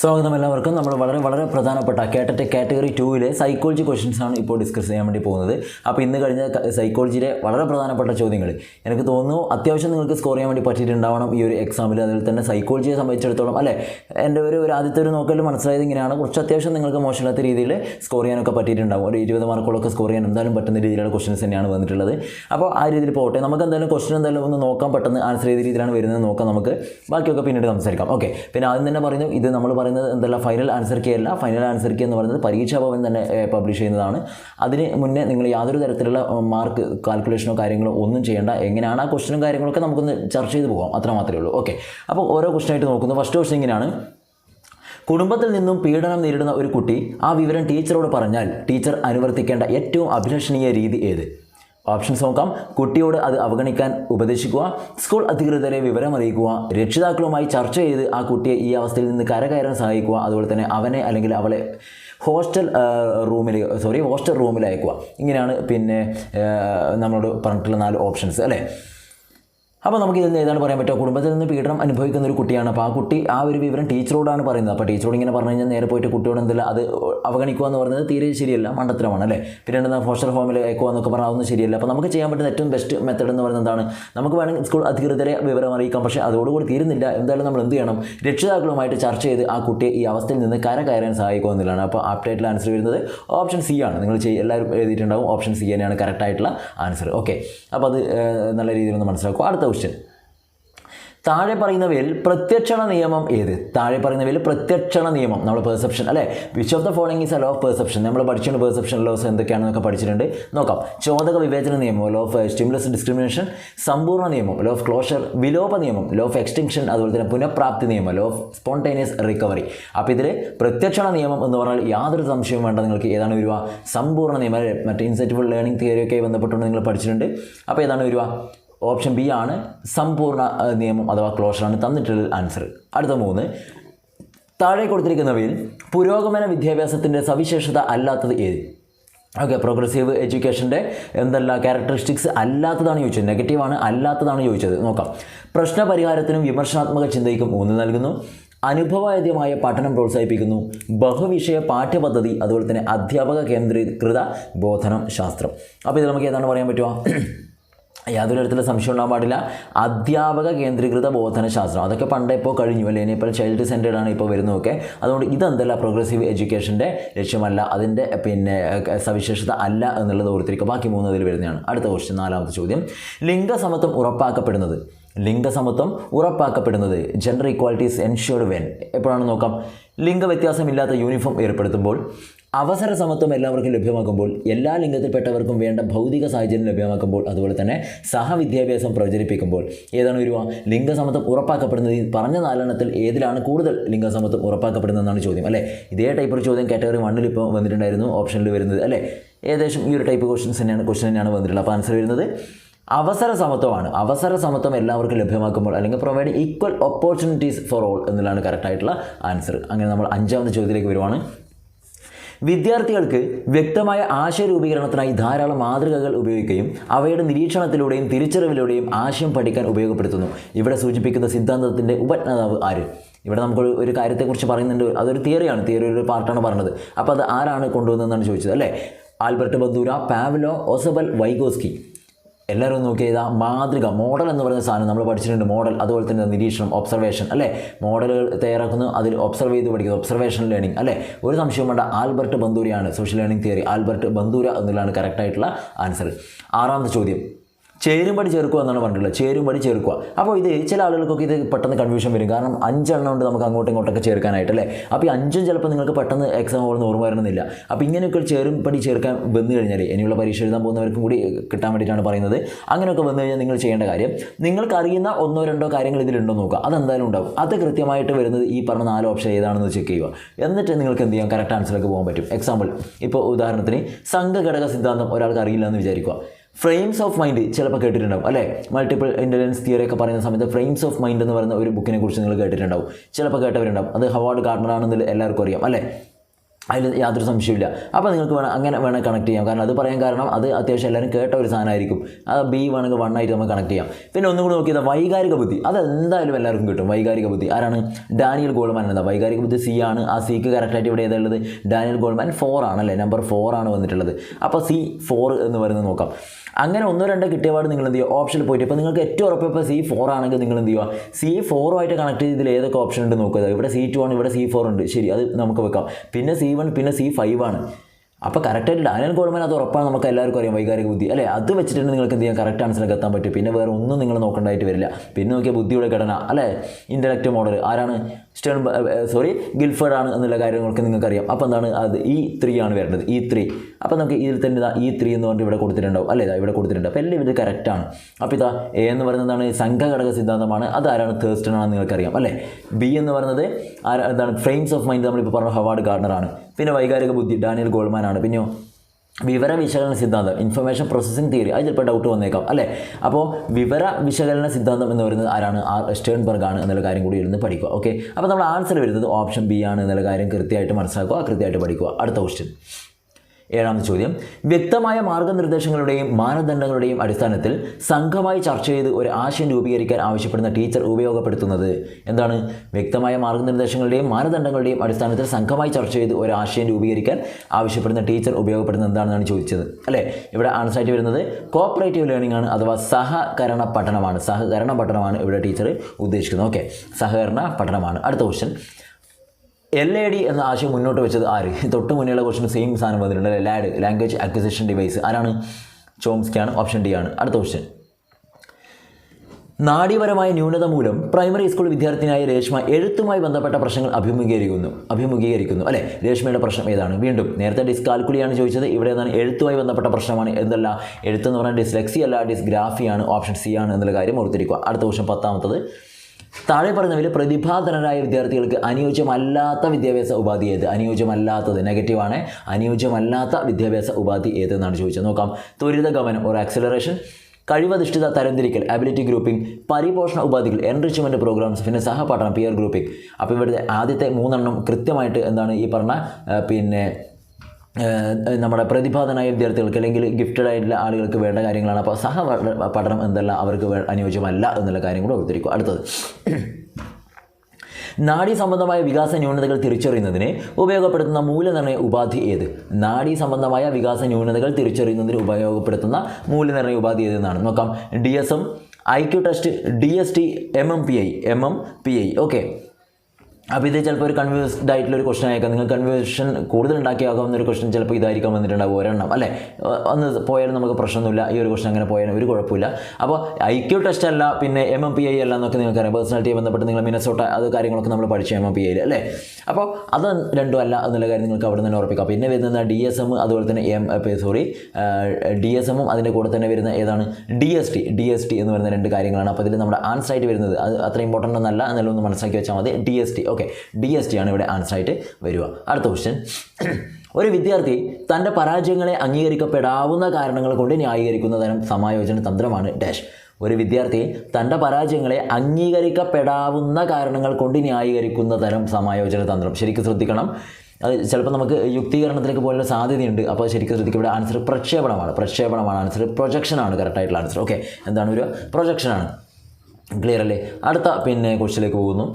സ്വാഗതം എല്ലാവർക്കും. നമ്മൾ വളരെ വളരെ പ്രധാനപ്പെട്ട കേട്ടറ്റ് കാറ്റഗറി ടൂവിലെ സൈക്കോളജി ക്വസ്റ്റ്യൻസാണ് ഇപ്പോൾ ഡിസ്കസ് ചെയ്യാൻ വേണ്ടി പോകുന്നത്. അപ്പോൾ ഇന്ന് കഴിഞ്ഞ സൈക്കോളജിയിലെ വളരെ പ്രധാനപ്പെട്ട ചോദ്യങ്ങൾ എനിക്ക് തോന്നുന്നു അത്യാവശ്യം നിങ്ങൾക്ക് സ്കോർ ചെയ്യാൻ വേണ്ടി പറ്റിയിട്ടുണ്ടാവണം ഈ ഒരു എക്സാമിൽ അതിൽ തന്നെ സൈക്കോളജിയെ സംബന്ധിച്ചിടത്തോളം അല്ലേ? എന്റെ ഒരു ഒരു ആദ്യത്തെ ഒരു നോക്കൽ മനസ്സിലായത് ഇങ്ങനെയാണ്. കുറച്ച് അത്യാവശ്യം നിങ്ങൾക്ക് മോശമില്ലാത്ത രീതിയിൽ സ്കോർ ചെയ്യാനൊക്കെ പറ്റിയിട്ടുണ്ടാവും. ഒരു ഇരുപത് മാർക്കുകളൊക്കെ സ്കോർ ചെയ്യാൻ എന്തായാലും പറ്റുന്ന രീതിയിലുള്ള ക്വസ്റ്റ്യൻസ് തന്നെയാണ് വന്നിട്ടുള്ളത്. അപ്പോൾ ആ രീതിയിൽ പോകട്ടെ. നമുക്ക് എന്തായാലും ക്വസ്റ്റ്യൻ എന്തായാലും ഒന്ന് നോക്കാൻ പെട്ടെന്ന് ആൻസർ ചെയ്ത രീതിയിലാണ് വരുന്നത് നോക്കാം നമുക്ക്. ബാക്കിയൊക്കെ പിന്നീട് സംസാരിക്കാം. ഓക്കെ പിന്നെ ആദ്യം തന്നെ പറയുന്നു ഇത് നമ്മൾ പറയുന്നത് എന്തല്ല? ഫൈനൽ ആൻസർ കെ അല്ല. ഫൈനൽ ആൻസർ കെ എന്ന് പറയുന്നത് പരീക്ഷാ ഭവൻ തന്നെ പബ്ലിഷ് ചെയ്യുന്നതാണ്. അതിന് മുന്നേ നിങ്ങൾ യാതൊരു തരത്തിലുള്ള മാർക്ക് കാൽക്കുലേഷനോ കാര്യങ്ങളോ ഒന്നും ചെയ്യേണ്ട. എങ്ങനെയാണ് ആ ക്വസ്റ്റനും കാര്യങ്ങളൊക്കെ നമുക്കൊന്ന് ചർച്ച ചെയ്ത് പോകാം. അത്ര മാത്രമേ ഉള്ളൂ. ഓക്കെ അപ്പോൾ ഓരോ ക്വസ്റ്റനായിട്ട് നോക്കുന്നു. ഫസ്റ്റ് ക്വസ്റ്റൻ ഇങ്ങനെയാണ് കുടുംബത്തിൽ നിന്നും പീഡനം നേരിടുന്ന ഒരു കുട്ടി ആ വിവരം ടീച്ചറോട് പറഞ്ഞാൽ ടീച്ചർ അനുവർത്തിക്കേണ്ട ഏറ്റവും അഭിലഷണീയ രീതി ഏത്? ഓപ്ഷൻസ് നോക്കാം. കുട്ടിയോട് അത് അവഗണിക്കാൻ ഉപദേശിക്കുക. സ്കൂൾ അധികൃതരെ വിവരം അറിയിക്കുക. രക്ഷിതാക്കളുമായി ചർച്ച ചെയ്ത് ആ കുട്ടിയെ ഈ അവസ്ഥയിൽ നിന്ന് കരകയറാൻ സഹായിക്കുക. അതുപോലെ തന്നെ അവനെ അല്ലെങ്കിൽ അവളെ ഹോസ്റ്റൽ റൂമിൽ സോറി ഹോസ്റ്റൽ റൂമിൽ അയക്കുക. ഇങ്ങനെയാണ് പിന്നെ നമ്മളോട് പറഞ്ഞിട്ടുള്ള നാല് ഓപ്ഷൻസ് അല്ലേ? അപ്പോൾ നമുക്ക് ഇതിൽ ഏതാണ് പറയാൻ പറ്റുക? കുടുംബത്തിൽ നിന്ന് പീഡനം അനുഭവിക്കുന്ന ഒരു കുട്ടിയാണ്. അപ്പോൾ ആ കുട്ടി ആ ഒരു വിവരം ടീച്ചറോടാണ് പറയുന്നത്. അപ്പോൾ ടീച്ചറോട് ഇങ്ങനെ പറഞ്ഞു കഴിഞ്ഞാൽ നേരെ പോയിട്ട് കുട്ടിയോട് എന്തില്ല അത് അവഗണിക്കുക എന്ന് പറയുന്നത് തീരെ ശരിയല്ല മണ്ടത്തരമാണ് അല്ലേ? പിന്നെ എന്താ ഹോസ്റ്റൽ ഹോമിൽ അയക്കുക എന്നൊക്കെ പറഞ്ഞാൽ അതൊന്നും ശരിയല്ല. അപ്പോൾ നമുക്ക് ചെയ്യാൻ പറ്റുന്ന ഏറ്റവും ബെസ്റ്റ് മെത്തഡ് എന്ന് പറയുന്നത് എന്താണ്? നമുക്ക് വേണമെങ്കിൽ സ്കൂൾ അധികൃതരെ വിവരം അറിയിക്കാം. പക്ഷേ അതോടുകൂടി തീരുന്നില്ല. എന്തായാലും നമ്മൾ എന്ത് ചെയ്യണം? രക്ഷിതാക്കളുമായിട്ട് ചർച്ച ചെയ്ത് ആ കുട്ടിയെ ഈ അവസ്ഥയിൽ നിന്ന് കര കയറാൻ സഹായിക്കുക എന്നുള്ളതാണ്. അപ്പോൾ ആപ്റ്റായിട്ടുള്ള ആൻസർ വരുന്നത് ഓപ്ഷൻ സി ആണ്. നിങ്ങൾ എല്ലാവരും എഴുതിയിട്ടുണ്ടാവും. ഓപ്ഷൻ സി തന്നെയാണ് കറക്റ്റായിട്ടുള്ള ആൻസർ ഓക്കെ അപ്പോൾ അത് നല്ല രീതിയിൽ ഒന്ന് മനസ്സിലാക്കുക. അടുത്ത ക്വസ്റ്റ്യൻ താഴെ പറയുന്നവയിൽ പ്രത്യക്ഷണ നിയമം ഏത്? താഴെ പറയുന്നവയിൽ പ്രത്യക്ഷണ നിയമം. നമ്മൾ പെർസെപ്ഷൻ അല്ലേ? Which of the following is a law of perception നമ്മൾ പഠിച്ചിട്ടുണ്ട് പെർസെപ്ഷൻ ലോസ് എന്തൊക്കെയാണെന്നൊക്കെ പഠിച്ചിട്ടുണ്ട്. നോക്കാം. ചോദക വിവേചന നിയമം ലോ ഓഫ് സ്റ്റിമുലസ് ഡിസ്ക്രിമിനേഷൻ സമ്പൂർണ നിയമം ലോ ഓഫ് ക്ലോഷർ വിലോപ നിയമം ലോ ഓഫ് എക്സ്റ്റിങ്ഷൻ അതുപോലെ തന്നെ പുനഃപ്രാപ്തി നിയമം ലോ ഓഫ് സ്പോണ്ടേനിയസ് റിക്കവറി അപ്പോൾ ഇതിൽ പ്രത്യക്ഷണ നിയമം എന്ന് പറഞ്ഞാൽ യാതൊരു സംശയവും വേണ്ട നിങ്ങൾക്ക് ഏതാണ് വരിക? സമ്പൂർണ നിയമം? മറ്റേ ഇൻസെറ്റിബിൾ ലേണിംഗ് തിയറിയൊക്കെ ബന്ധപ്പെട്ടുകൊണ്ട് നിങ്ങൾ പഠിച്ചിട്ടുണ്ട്. അപ്പോൾ ഏതാണ് വരിക? ഓപ്ഷൻ ബി ആണ് സമ്പൂർണ നിയമം അഥവാ ക്ലോഷറാണ് തന്നിട്ടുള്ള ആൻസർ അടുത്ത മൂന്ന്. താഴെ കൊടുത്തിരിക്കുന്നവയിൽ പുരോഗമന വിദ്യാഭ്യാസത്തിന്റെ സവിശേഷത അല്ലാത്തത് ഏത്? ഓക്കെ പ്രോഗ്രസീവ് എഡ്യൂക്കേഷന്റെ എന്തെല്ലാം ക്യാരക്ടറിസ്റ്റിക്സ് അല്ലാത്തതാണ് ചോദിച്ചത്. നെഗറ്റീവാണ് അല്ലാത്തതാണ് ചോദിച്ചത്. നോക്കാം. പ്രശ്ന പരിഹാരത്തിനും വിമർശനാത്മക ചിന്തയ്ക്കും ഊന്നൽ നൽകുന്നു. അനുഭവവേദ്യമായ പഠനം പ്രോത്സാഹിപ്പിക്കുന്നു. ബഹുവിഷയ പാഠ്യപദ്ധതി അതുപോലെ തന്നെ അധ്യാപക കേന്ദ്രീകൃത ബോധനം ശാസ്ത്രം. അപ്പോൾ ഇത് നമുക്ക് ഏതാണ് പറയാൻ പറ്റുമോ യാതൊരു തരത്തിലുള്ള സംശയം ഉണ്ടാകാൻ പാടില്ല. അധ്യാപക കേന്ദ്രീകൃത ബോധനശാസ്ത്രം. അതൊക്കെ പണ്ടേ ഇപ്പോൾ കഴിഞ്ഞു അല്ലേ? ഇനിയിപ്പോൾ ചൈൽഡ് സെന്റേഡ് ആണ് ഇപ്പോൾ വരുന്നതൊക്കെ. അതുകൊണ്ട് ഇതെന്തല്ല പ്രോഗ്രസീവ് എഡ്യൂക്കേഷന്റെ ലക്ഷ്യമല്ല അതിന്റെ പിന്നെ സവിശേഷത അല്ല എന്നുള്ളത് ഓർത്തിരിക്കുക. ബാക്കി മൂന്നതിൽ വരുന്നതാണ്. അടുത്ത ക്വസ്റ്റ്യൻ നാലാമത്തെ ചോദ്യം. ലിംഗസമത്വം ഉറപ്പാക്കപ്പെടുന്നത്. ലിംഗസമത്വം ഉറപ്പാക്കപ്പെടുന്നത്. Gender equality is ensured when എപ്പോഴാണ് നോക്കാം. ലിംഗവ്യത്യാസമില്ലാത്ത യൂണിഫോം ഏർപ്പെടുത്തുമ്പോൾ അവസര സമത്വം എല്ലാവർക്കും ലഭ്യമാക്കുമ്പോൾ എല്ലാ ലിംഗത്തിൽപ്പെട്ടവർക്കും വേണ്ട ഭൗതിക സാഹചര്യം ലഭ്യമാക്കുമ്പോൾ അതുപോലെ തന്നെ സഹവിദ്യാഭ്യാസം പ്രചരിപ്പിക്കുമ്പോൾ. ഏതാണ് ഒരു ലിംഗസമത്വം ഉറപ്പാക്കപ്പെടുന്നത് ഈ പറഞ്ഞ നാലെണ്ണത്തിൽ ഏതിലാണ് കൂടുതൽ ലിംഗസമത്വം ഉറപ്പാക്കപ്പെടുന്നതെന്നാണ് ചോദ്യം അല്ലേ? ഇതേ ടൈപ്പ് ഒരു ചോദ്യം കാറ്റഗറി വണ്ണിൽ ഇപ്പോൾ വന്നിട്ടുണ്ടായിരുന്നു ഓപ്ഷനിൽ വരുന്നത് അല്ലേ? ഏകദേശം ഈ ഒരു ടൈപ്പ് ക്വസ്റ്റ്യൻസ് തന്നെയാണ് ക്വസ്റ്റ്യൻ തന്നെയാണ് വന്നിട്ടുള്ളത്. അപ്പോൾ ആൻസർ വരുന്നത് അവസര സമത്വമാണ്. അവസര സമത്വം എല്ലാവർക്കും ലഭ്യമാക്കുമ്പോൾ അല്ലെങ്കിൽ provide equal opportunities for all എന്നുള്ളതാണ് കറക്റ്റ് ആയിട്ടുള്ള ആൻസർ അങ്ങനെ നമ്മൾ അഞ്ചാമത്തെ ചോദ്യത്തിലേക്ക് വരുവാണ്. വിദ്യാർത്ഥികൾക്ക് വ്യക്തമായ ആശയ രൂപീകരണത്തിനായി ധാരാളം മാതൃകകൾ ഉപയോഗിക്കുകയും അവയുടെ നിരീക്ഷണത്തിലൂടെയും തിരിച്ചറിവിലൂടെയും ആശയം പഠിക്കാൻ ഉപയോഗപ്പെടുത്തുന്നു. ഇവിടെ സൂചിപ്പിക്കുന്ന സിദ്ധാന്തത്തിന്റെ ഉപജ്ഞാതാവ് ആര്? ഇവിടെ നമുക്ക് ഒരു- കാര്യത്തെക്കുറിച്ച് പറയുന്നുണ്ട്. അതൊരു തിയറിയാണ്. തിയറി ഒരു പാർട്ടാണ് പറഞ്ഞത്. അപ്പോൾ അത് ആരാണ് കൊണ്ടുവന്നതെന്നാണ് ചോദിച്ചത് അല്ലേ? Albert Bandura Pavlov Ausubel Vygotsky. എല്ലാവരും നോക്കിയാൽ ഇതാ മാതൃക മോഡൽ എന്ന് പറയുന്ന സാധനം നമ്മൾ പഠിച്ചിട്ടുണ്ട്. മോഡൽ അതുപോലെ തന്നെ നിരീക്ഷണം ഒബ്സർവേഷൻ അല്ലേ? മോഡലുകൾ തയ്യാറാക്കുന്നു അതിൽ ഒബ്സർവ് ചെയ്ത് പഠിക്കുന്നു. ഒബ്സർവേഷൻ ലേണിംഗ് അല്ലേ? ഒരു സംശയം വേണ്ട Albert ബന്ദൂരിയാണ്. Social learning theory Albert Bandura എന്നുള്ളതാണ് കറക്റ്റായിട്ടുള്ള ആൻസർ ആറാമത്തെ ചോദ്യം. ചേരുംപടി ചേർക്കുക എന്നാണ് പറഞ്ഞിട്ടുള്ളത്. ചേരുംപടി ചേർക്കുക. അപ്പോൾ ഇത് ചില ആളുകൾക്കൊക്കെ ഇത് പെട്ടെന്ന് കൺഫ്യൂഷൻ വരും. കാരണം അഞ്ചെണ്ണം ഉണ്ട് നമുക്ക് അങ്ങോട്ടും ഇങ്ങോട്ടൊക്കെ ചേർക്കാനായിട്ട് അല്ലേ? അപ്പോൾ ഈ അഞ്ചും ചിലപ്പോൾ നിങ്ങൾക്ക് പെട്ടെന്ന് എക്സാം ഹോളിൽ ഓർമ്മ വരണമെന്നില്ല അപ്പോൾ ഇങ്ങനെയൊക്കെ ചേരുംപടി ചേർക്കാൻ വന്നു കഴിഞ്ഞാൽ ഇനിയുള്ള പരീക്ഷ എഴുതാൻ പോകുന്നവർക്കും കൂടി കിട്ടാൻ വേണ്ടിയിട്ടാണ് പറയുന്നത്. അങ്ങനെയൊക്കെ വന്നു കഴിഞ്ഞാൽ നിങ്ങൾ ചെയ്യേണ്ട കാര്യം നിങ്ങൾക്ക് അറിയുന്ന ഒന്നോ രണ്ടോ കാര്യങ്ങൾ ഇതിലുണ്ടോ നോക്കുക. അതെന്തായാലും ഉണ്ടാവും. അത് കൃത്യമായിട്ട് വരുന്നത് ഈ പറഞ്ഞ നാല് ഓപ്ഷൻ ഏതാണെന്ന് ചെക്ക് ചെയ്യുക. എന്നിട്ട് നിങ്ങൾക്ക് എന്ത് ചെയ്യാം? കറക്റ്റ് ആൻസറിലേക്ക് പോകാൻ പറ്റും. എക്സാമ്പിൾ ഇപ്പോൾ ഉദാഹരണത്തിന് സംഘഘടക സിദ്ധാന്തം ഒരാൾക്ക് അറിയില്ല എന്ന് വിചാരിക്കുക. ഫ്രെയിംസ് ഓഫ് മൈൻഡ് ചിലപ്പോൾ കേട്ടിട്ടുണ്ടാവും അല്ലേ? മൾട്ടിപ്പിൾ ഇന്റലിജൻസ് തിയറി ഒക്കെ പറയുന്ന സമയത്ത് ഫ്രെയിംസ് ഓഫ് മൈൻഡ് എന്ന് പറയുന്ന ഒരു ബുക്കിനെ കുറിച്ച് നിങ്ങൾ കേട്ടിട്ടുണ്ടാവും. ചിലപ്പോൾ കേട്ടവരുണ്ടാവും. അത് ഹവാർഡ് ഗാർഡനർ ആണെന്ന് എല്ലാവർക്കും അറിയാം അല്ലേ? അതിൽ യാതൊരു സംശയമില്ല അപ്പോൾ നിങ്ങൾക്ക് വേണം അങ്ങനെ വേണം കണക്ട് ചെയ്യാം. കാരണം അത് പറയാൻ കാരണം അത് അത്യാവശ്യം എല്ലാവരും കേട്ട ഒരു സാധനമായിരിക്കും. അത് ബി വേണമെങ്കിൽ വൺ ആയിട്ട് നമുക്ക് കണക്ട് ചെയ്യാം. പിന്നെ ഒന്നും കൂടി നോക്കിയത് വൈകാരിക ബുദ്ധി. അത് എന്തായാലും എല്ലാവർക്കും കിട്ടും വൈകാരിക ബുദ്ധി. ആരാണ്? ഡാനിയൽ ഗോൾമാൻ എന്താ വൈകാരിക ബുദ്ധി സി ആണ്. ആ സിക്ക് കറക്റ്റായിട്ട് ഇവിടെ ഏതാണുള്ളത് ഡാനിയൽ ഗോൾമാൻ ഫോർ ആണല്ലേ? നമ്പർ ഫോർ ആണ് വന്നിട്ടുള്ളത്. അപ്പോൾ സി ഫോർ എന്ന് പറയുന്നത് നോക്കാം. അങ്ങനെ ഒന്നോ രണ്ടോ കിട്ടിയ പാട് നിങ്ങൾ എന്ത് ചെയ്യുക ഓപ്ഷനിൽ പോയിട്ട്. ഇപ്പോൾ നിങ്ങൾക്ക് ഏറ്റവും ഉറപ്പിപ്പോൾ സി ഫോർ ആണെങ്കിൽ നിങ്ങൾ എന്ത് ചെയ്യുക സി ഫോറുമായിട്ട് കണക്ട് ചെയ്തതിൽ ഏതൊക്കെ ഓപ്ഷൻ ഉണ്ട് നോക്കുക. ഇവിടെ സി ടു ആണ് ഇവിടെ സി ഫോർ ഉണ്ട്. ശരി അത് നമുക്ക് വെക്കാം. പിന്നെ സി വൺ പിന്നെ സി ഫൈവ് ആണ്. അപ്പോൾ കറക്റ്റായിട്ട് ഡാനിയൽ ഗോൾമാൻ അത് ഉറപ്പാണ്. നമുക്ക് എല്ലാവർക്കും അറിയാം വൈകാരിക ബുദ്ധി. അല്ലേ? അത് വെച്ചിട്ട് നിങ്ങൾക്ക് എന്ത് ചെയ്യാം? കറക്റ്റ് ആൻസറിലേക്ക് എത്താൻ പറ്റും. പിന്നെ വേറെ ഒന്നും നിങ്ങൾ നോക്കേണ്ടതായിട്ട് വരില്ല. പിന്നെ നോക്കിയാൽ ബുദ്ധിയുടെ ഘടന. അല്ലേ? ഇന്റലക്റ്റ് മോഡൽ ആരാണ്? സ്റ്റേൺ സോറി ഗിൽഫേർഡ് ആണ് എന്നുള്ള കാര്യങ്ങളൊക്കെ നിങ്ങൾക്കറിയാം. അപ്പോൾ എന്താണ് അത് ഇ ത്രീ ആണ് വരേണ്ടത് ഇ ത്രീ അപ്പോൾ നമുക്ക് ഇതിൽ തന്നെ ഇതാ ഇ ത്രീ എന്ന് പറഞ്ഞിട്ട് ഇവിടെ കൊടുത്തിട്ടുണ്ടാവും. അല്ലേ? ഇവിടെ കൊടുത്തിട്ടുണ്ട്. അപ്പോൾ എല്ലാം ഇത് കറക്റ്റാണ് അപ്പോൾ ഇതാ എ എന്ന് പറയുന്നതാണ് സംഘഘടക സിദ്ധാന്തമാണ്. അത് ആരാണ്? തേഴ്സ്റ്റൺ ആണെന്ന് നിങ്ങൾക്കറിയാം. അല്ലേ? ബി എന്ന് പറയുന്നത് എന്താണ്? ഫ്രെയിംസ് ഓഫ് മൈൻഡ് നമ്മളിപ്പോൾ പറഞ്ഞ ഹവാർഡ് ഗാർഡനറാണ് പിന്നെ വൈകാരിക ബുദ്ധി ഡാനിയൽ ഗോൾമാൻ ആണ്. പിന്നെയോ? വിവര വിശകലന സിദ്ധാന്തം ഇൻഫർമേഷൻ പ്രോസസ്സിംഗ് തിയറി അത് ചിലപ്പോൾ ഡൗട്ട് വന്നേക്കാം അല്ലേ? അപ്പോൾ വിവര വിശകലന സിദ്ധാന്തം എന്ന് പറയുന്നത് ആരാണ്? ആർ സ്റ്റേൺബർഗ് ആണ് എന്നുള്ള കാര്യം കൂടി ഇരുന്ന് പഠിക്കുക ഓക്കെ അപ്പോൾ നമ്മൾ ആൻസർ വരുന്നത് ഓപ്ഷൻ ബി ആണ് എന്നുള്ള കാര്യം കൃത്യമായിട്ട് മനസ്സിലാക്കുക കൃത്യമായിട്ട് പഠിക്കുക. അടുത്ത ക്വസ്റ്റ്യൻ ഏഴാമത്തെ ചോദ്യം. വ്യക്തമായ മാർഗനിർദ്ദേശങ്ങളുടെയും മാനദണ്ഡങ്ങളുടെയും അടിസ്ഥാനത്തിൽ സംഘമായി ചർച്ച ചെയ്ത് ഒരു ആശയം രൂപീകരിക്കാൻ ആവശ്യപ്പെടുന്ന ടീച്ചർ ഉപയോഗപ്പെടുത്തുന്നത്. എന്താണ്? വ്യക്തമായ മാർഗനിർദ്ദേശങ്ങളുടെയും മാനദണ്ഡങ്ങളുടെയും അടിസ്ഥാനത്തിൽ സംഘമായി ചർച്ച ചെയ്ത് ഒരു ആശയം രൂപീകരിക്കാൻ ആവശ്യപ്പെടുന്ന ടീച്ചർ ഉപയോഗപ്പെടുന്നത് എന്താണെന്നാണ് ചോദിച്ചത്. അല്ലേ? ഇവിടെ ആൻസർ ആയിട്ട് വരുന്നത് കോപ്പറേറ്റീവ് ലേണിംഗ് ആണ് അഥവാ സഹകരണ പഠനമാണ്. സഹകരണ പഠനമാണ് ഇവിടെ ടീച്ചർ ഉദ്ദേശിക്കുന്നത്. ഓക്കെ. സഹകരണ പഠനമാണ്. അടുത്ത ക്വസ്റ്റ്യൻ എൽ എ ഡി എന്ന ആശയം മുന്നോട്ട് വെച്ചത് ആര്? തൊട്ട് മുന്നേയുള്ള ക്വസ്റ്റിന് സെയിം സാധനം വന്നിട്ടുണ്ട് ലാഡ് ലാംഗ്വേജ് അക്വിസിഷൻ ഡിവൈസ് ആരാണ്? ചോംസ്കി ആണ് ഓപ്ഷൻ ഡി ആണ്. അടുത്ത ക്വസ്റ്റ്യൻ നാഡീപരമായ ന്യൂനത മൂലം പ്രൈമറി സ്കൂൾ വിദ്യാർത്ഥിനിയായ രേഷ്മ എഴുത്തുമായി ബന്ധപ്പെട്ട പ്രശ്നങ്ങൾ അഭിമുഖീകരിക്കുന്നു. അഭിമുഖീകരിക്കുന്നു. അല്ലേ? രേഷ്മയുടെ പ്രശ്നം ഏതാണ്? വീണ്ടും നേരത്തെ ഡിസ്കാൽക്കുലിയാണ് ചോദിച്ചത്. ഇവിടെ നിന്നാണ് എഴുത്തുമായി ബന്ധപ്പെട്ട പ്രശ്നമാണ്. എന്തല്ല? എഴുത്തെന്ന് പറഞ്ഞാൽ ഡിസ്ലെക്സി അല്ല ഡിസ്ഗ്രാഫിയാണ് ഓപ്ഷൻ സി ആണ് എന്നുള്ള കാര്യം ഓർത്തിരിക്കുക. അടുത്ത ക്വസ്റ്റൻ പത്താമത്തത്. താഴെ പറഞ്ഞവർ പ്രതിഭാധനരായ വിദ്യാർത്ഥികൾക്ക് അനുയോജ്യമല്ലാത്ത വിദ്യാഭ്യാസ ഉപാധി ഏത്? അനുയോജ്യമല്ലാത്തത്. നെഗറ്റീവാണ് അനുയോജ്യമല്ലാത്ത വിദ്യാഭ്യാസ ഉപാധി ഏത് എന്നാണ് ചോദിച്ചത്. നോക്കാം. ത്വരിത ഗമനം ഒരു ആക്സിലറേഷൻ കഴിവധിഷ്ഠിത തരംതിരിക്കൽ അബിലിറ്റി ഗ്രൂപ്പിംഗ് പരിപോഷണ ഉപാധികൾ എൻറിച്ച്മെന്റ് പ്രോഗ്രാംസ് പിന്നെ സഹപാഠനം പിയർ ഗ്രൂപ്പിംഗ് അപ്പോൾ ഇവിടുത്തെ ആദ്യത്തെ മൂന്നെണ്ണം കൃത്യമായിട്ട് എന്താണ് ഈ പറഞ്ഞ പിന്നെ നമ്മുടെ പ്രതിഭാതനായ വിദ്യാർത്ഥികൾക്ക് അല്ലെങ്കിൽ ഗിഫ്റ്റഡ് ആയിട്ടുള്ള ആളുകൾക്ക് വേണ്ട കാര്യങ്ങളാണ്. അപ്പോൾ സഹ പഠ- പഠനം എന്തെല്ലാം അവർക്ക് അനുയോജ്യമല്ല എന്നുള്ള കാര്യം കൂടെ ഓർത്തിരിക്കും അടുത്തത്. നാഡീ സംബന്ധമായ വികാസ ന്യൂനതകൾ തിരിച്ചറിയുന്നതിന് ഉപയോഗപ്പെടുത്തുന്ന മൂല്യനിർണയ ഉപാധി ഏത്? നാഡീ സംബന്ധമായ വികാസ ന്യൂനതകൾ തിരിച്ചറിയുന്നതിന് ഉപയോഗപ്പെടുത്തുന്ന മൂല്യനിർണയ ഉപാധി ഏതെന്നാണ്? നോക്കാം. D S I Q test D S T M M P I M M P I okay അപ്പോൾ ഇത് ചിലപ്പോൾ ഒരു കൺഫ്യൂസ്ഡ് ആയിട്ടുള്ള ഒരു ക്വസ്റ്റൻ ആയേക്കാം. നിങ്ങൾ കൺഫ്യൂഷൻ കൂടുതൽ ഉണ്ടാക്കിയാകാവുന്ന ഒരു ക്വസ്റ്റൻ ചിലപ്പോൾ ഇതായിരിക്കാൻ വന്നിട്ടുണ്ടാവും ഒരെണ്ണം. അല്ലേ? ഒന്ന് പോയാലും നമുക്ക് പ്രശ്നമൊന്നുമില്ല. ഈ ഒരു ക്വസ്റ്റൻ അങ്ങനെ പോയാലും ഒരു കുഴപ്പമില്ല. അപ്പോൾ ഐ ക്യു ടെസ്റ്റ് അല്ല പിന്നെ എം എം പി ഐ അല്ല എന്നൊക്കെ നിങ്ങൾക്കറിയാം. പേഴ്സണാലിറ്റിയെ ബന്ധപ്പെട്ട് നിങ്ങൾ മിനസോട്ട അത് കാര്യങ്ങളൊക്കെ നമ്മൾ പഠിച്ചു എം എം പി ഐയിൽ അല്ലേ? അപ്പോൾ അത് രണ്ടും അല്ല എന്നുള്ള കാര്യം നിങ്ങൾക്ക് അവിടെ തന്നെ ഉറപ്പിക്കാം. പിന്നെ വരുന്ന ഡി എസ് എം അതുപോലെ തന്നെ എം സോറി ഡി എസ് എമ്മും അതിന്റെ കൂടെ തന്നെ വരുന്ന ഏതാണ്? D S T D S T എന്ന് പറയുന്ന രണ്ട് കാര്യങ്ങളാണ്. അപ്പോൾ ഇതിൽ നമ്മുടെ ആൻസർ ആയിട്ട് വരുന്നത് അത് അത്ര ഇമ്പോർട്ടന്റ് ഒന്നല്ല എന്നാലും ഒന്ന് മനസ്സിലാക്കി വെച്ചാൽ മതി. D S T okay D S T ആണ് ഇവിടെ ആൻസർ ആയിട്ട് വരിക. അടുത്ത ക്വസ്റ്റ്യൻ ഒരു വിദ്യാർത്ഥി തന്റെ പരാജയങ്ങളെ അംഗീകരിക്കപ്പെടാവുന്ന കാരണങ്ങൾ കൊണ്ട് ന്യായീകരിക്കുന്ന തരം സമായോജന തന്ത്രമാണ് ഡാഷ് ഒരു വിദ്യാർത്ഥി തന്റെ പരാജയങ്ങളെ അംഗീകരിക്കപ്പെടാവുന്ന കാരണങ്ങൾ കൊണ്ട് ന്യായീകരിക്കുന്ന തരം സമായോജന തന്ത്രം. ശരിക്കും ശ്രദ്ധിക്കണം. അത് ചിലപ്പോൾ നമുക്ക് യുക്തീകരണത്തിലേക്ക് പോലുള്ള സാധ്യതയുണ്ട്. അപ്പോൾ ശരിക്കും ശ്രദ്ധിക്കുക. ഇവിടെ ആൻസർ പ്രക്ഷേപണമാണ്. പ്രക്ഷേപണമാണ്. ആൻസർ പ്രൊജക്ഷനാണ് കറക്റ്റായിട്ടുള്ള ആൻസർ ഓക്കെ എന്താണ് ഒരു പ്രൊജക്ഷനാണ് ക്ലിയർ അല്ലേ? അടുത്ത പിന്നെ ക്വസ്റ്റിലേക്ക് പോകുന്നു.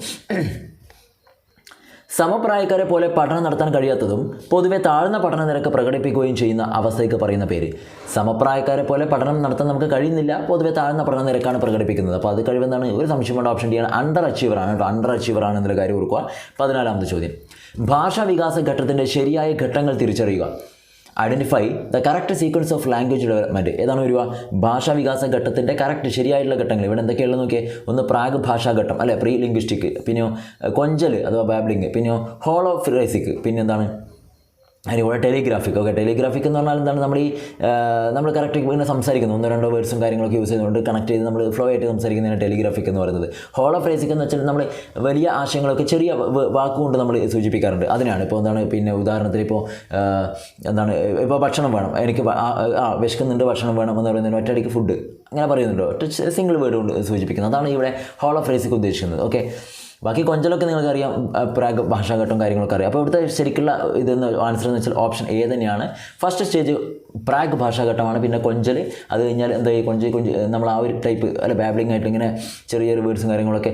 സമപ്രായക്കാരെ പോലെ പഠനം നടത്താൻ കഴിയാത്തതും പൊതുവെ താഴ്ന്ന പഠന നിരക്ക് പ്രകടിപ്പിക്കുകയും ചെയ്യുന്ന അവസ്ഥയ്ക്ക് പറയുന്ന പേര്. സമപ്രായക്കാരെ പോലെ പഠനം നടത്താൻ നമുക്ക് കഴിയുന്നില്ല പൊതുവെ താഴ്ന്ന പഠന നിരക്കാണ് പ്രകടിപ്പിക്കുന്നത്. അപ്പോൾ അത് കഴിവെന്നാണ് ഒരു സംശയമുണ്ട് ഓപ്ഷൻ ഡി ആണ്. അണ്ടർ അച്ചീവറാണ് കേട്ടോ. അണ്ടർ അച്ചീവറാണ് എന്നുള്ള കാര്യം ഓർക്കുക. പതിനാലാമത്തെ ചോദ്യം. ഭാഷാ വികാസ ഘട്ടത്തിന്റെ ശരിയായ ഘട്ടങ്ങൾ തിരിച്ചറിയുക. Identify the correct sequence of language development ഏതാണ് വരിക? ഭാഷാ വികാസ ഘട്ടത്തിന്റെ കറക്റ്റ് ശരിയായിട്ടുള്ള ഘട്ടങ്ങൾ. ഇവിടെ എന്തൊക്കെയുള്ള നോക്കിയേ? ഒന്ന് പ്രാഗ് ഭാഷാ ഘട്ടം അല്ലെ? പ്രീ ലിംഗ്വിസ്റ്റിക് പിന്നെയോ കൊഞ്ചൽ അഥവാ ബാബ്ലിംഗ് പിന്നെയോ ഹോളോ റേസിക് പിന്നെന്താണ്? അതിന്റെ ടെലിഗ്രാഫിക്. ഓക്കെ ടെലിഗ്രാഫിക് എന്ന് പറഞ്ഞാൽ എന്താണ്? നമ്മൾ ഈ നമ്മൾ കറക്റ്റ് ഇങ്ങനെ സംസാരിക്കുന്നു. ഒന്നോ രണ്ടോ വേർഡ്സും കാര്യങ്ങളൊക്കെ യൂസ് ചെയ്തുകൊണ്ട് കണക്ട് ചെയ്ത് നമ്മൾ ഫ്ലോ ആയിട്ട് സംസാരിക്കുന്നതിന് ടെലിഗ്രാഫിക് എന്ന് പറയുന്നത്. ഹോളോ ഫ്രേസിക് എന്ന് വെച്ചാൽ നമ്മൾ വലിയ ആശയങ്ങളൊക്കെ ചെറിയ വാക്കുകൊണ്ട് നമ്മൾ സൂചിപ്പിക്കാറുണ്ട്. അതിനാണ് ഇപ്പോൾ എന്താണ്? പിന്നെ ഉദാഹരണത്തിന് ഇപ്പോൾ എന്താണ്? ഇപ്പോൾ ഭക്ഷണം വേണം. എനിക്ക് ആ, വിശക്കുന്നുണ്ട് ഭക്ഷണം വേണം എന്ന് പറയുന്നതിന് ഒറ്റയടിക്ക് ഫുഡ് അങ്ങനെ പറയുന്നുണ്ടോ. ഒറ്റ സിംഗിൾ വേർഡ് കൊണ്ട് സൂചിപ്പിക്കുന്നത്. അതാണ് ഇവിടെ ഹോളോ ഫ്രേസിക് ഉദ്ദേശിക്കുന്നത്. ഓക്കെ. ബാക്കി കൊഞ്ചലൊക്കെ നിങ്ങൾക്ക് അറിയാം പ്രാഗ് ഭാഷാഘട്ടവും കാര്യങ്ങളൊക്കെ അറിയാം. അപ്പോൾ ഇവിടുത്തെ ശരിക്കുള്ള ഇതെന്ന് ആൻസർ എന്ന് വെച്ചാൽ ഓപ്ഷൻ എ തന്നെയാണ്. ഫസ്റ്റ് സ്റ്റേജ് പ്രാഗ് ഭാഷാഘട്ടമാണ്. പിന്നെ കൊഞ്ചൽ അത് കഴിഞ്ഞാൽ എന്താ ഈ കൊഞ്ച് കൊഞ്ച് നമ്മൾ ആ ഒരു ടൈപ്പ് അല്ല ബാബ്ലിംഗ് ആയിട്ട് ഇങ്ങനെ ചെറിയ ചെറിയ വേർഡ്സും കാര്യങ്ങളൊക്കെ